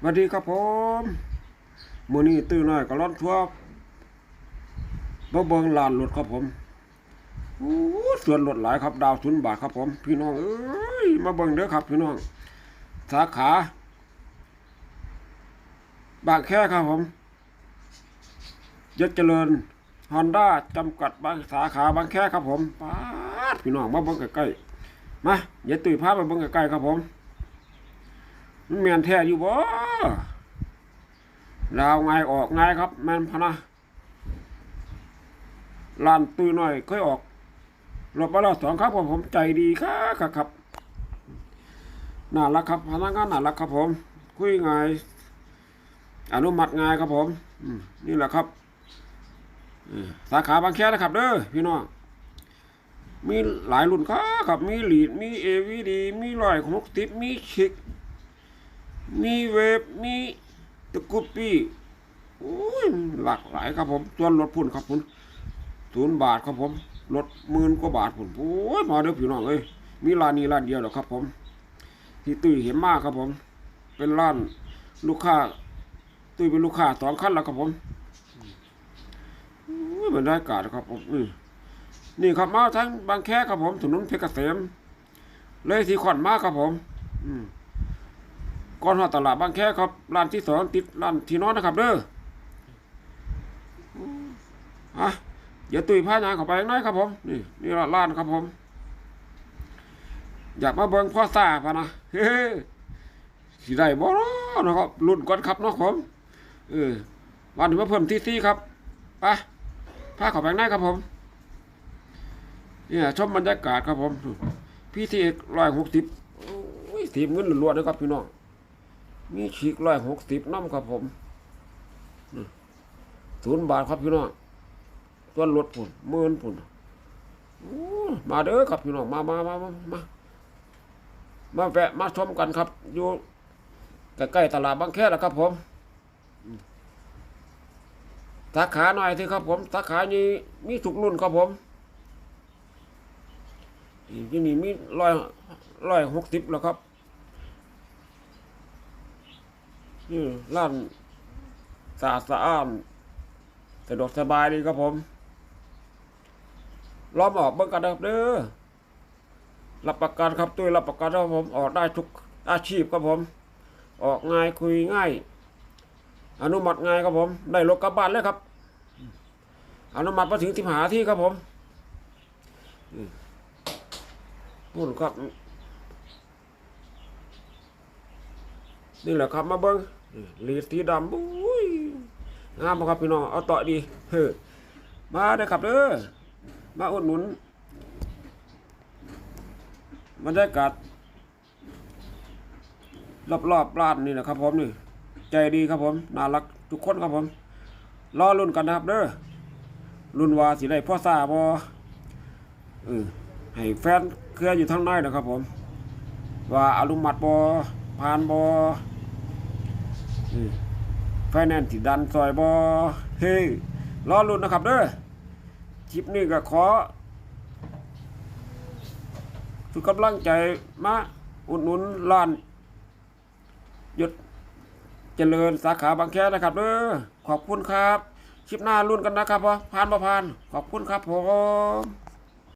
สวัสดีครับผมมือนี้ตื่นหน้อยก็ร้อนทั่วบ่เบิงลานรถครับผมส่วนรถหลายครับดาวศูนย์บาทครับผม พี่น้องเอ้ยมาเบิงเด้อครับ พี่น้อง สาขาบางแค่ครับผมยศเจริญฮอนด้าจำกัดบางสาขาบางแค่ครับผมป๊าพี่น้องมาเบิงใกล้ๆมาอย่าตื่นพาเบิงใกล้ๆครับผมมันแมนแท้อยู่บ่ ลาวไงออกไงครับ แมนพนะลานตุยหน่อยเคยออกรถไปแล้วสองครับผมผมใจดีครับครับครับน่ารักครับพนักงานน่ารักครับผม คุยง่ายอนุมัติง่ายครับผมนี่แหละครับสาขาบางแคนะครับเด้อพี่น้องมีหลายรุ่นครับครับมีหลีดมีเอวีดีมีร้อยหกสิบมีชิก มีเวฟมีตะกรุดปี้โอ้ยหลากหลายครับผมส่วนรถพุ่นครับพุ่นศูนย์บาทครับผมรถหมื่นกว่าบาทพุ่นโอ้ยมาเด้อพี่น้องเอ้ยมีร้านนี้ร้านเดียวหรอครับ ผม ที่ตุ้ยเห็นมากครับผม เป็นร้านลูกค้าตุ้ยเป็นลูกค้าสองขั้นแล้วครับผมโอ้ยบรรยากาศครับผมนี่ครับมาทั้งบางแคครับผมถนนเพชรเกษมเลยที่ขอนมากครับผม อืม ก่อนหอดตลาดบางแคครับร้านที่สองติดร้านที่นอนนะครับเด้ออะเดี๋ยวตุ้ยพายางเข้าไปข้างในครับผม นี่นี่ร้านครับผม อยากมาเบิ่งพ่อซาพะนะเฮ้สิได้บ่เนาะนะครับรุ่นก่อนครับเนาะผมเออวันนี้มาเพิ่มที่ซี่ครับไปพาเข้าไปข้างในครับผมเนี่ยชมบรรยากาศครับผมพี่ที่ร้อยหกสิบโอ้ยทีมเงินล้วนๆเลยครับพี่น้อง มีฉีกร้อยหกสิบน้ำครับผมศูนย์บาทครับพี่น้องต้นรถปุ่นหมื่นปุ่นมาเด้อครับพี่น้องมามามามามามาแวะมาชมกันครับอยู่ใกล้ๆตลาดบางแคแหละครับผมสาขาหน่อยสิครับผมสาขานี้มีทุกรุ่นครับผมที่นี่มีร้อยร้อยหกสิบแล้วครับ นี่ร้านสะอาดสะอ้านสะดวกสบายดีครับผมล้อมออกเบิ่งกันนะครับเด้อรับประกันครับตุ้ยรับประกันครับผมออกได้ทุกอาชีพครับผม ออกง่ายคุยง่าย อนุมัติง่ายครับผม ได้รถกลับบ้านเลยครับ อนุมัติมาถึงที่หาที่ครับผมอืมนู่นครับ นี่แหละครับมาเบิ้งลีดสีดำบุ้ยงามครับพี่น้องเอาต่อดีเฮ้อมาเด้อครับเด้อมาอุดหนุนบรรยากาศรอบๆร้านนี่แหละครับผมนี่ใจดีครับผมน่ารักทุกคนครับผมรอรุ่นกันนะครับเด้อรุ่นวาสิได้พ่อซาบ่เออให้แฟนเครืออยู่ทางในนะครับผม ว่าอนุมัติบ่ ผ่านบ่ไฟแนนซ์ที่ดันซอยบ่เฮ้ยรอรุ่นนะครับเด้อคลิปนี้ก็ขอทุกกำลังใจมาอุดหนุนร้านหยุดเจริญสาขาบางแคนะครับเด้อขอบคุณครับ คลิปหน้ารุ่นกันนะครับพ่อผ่านบ่ผ่าน ขอบคุณครับผม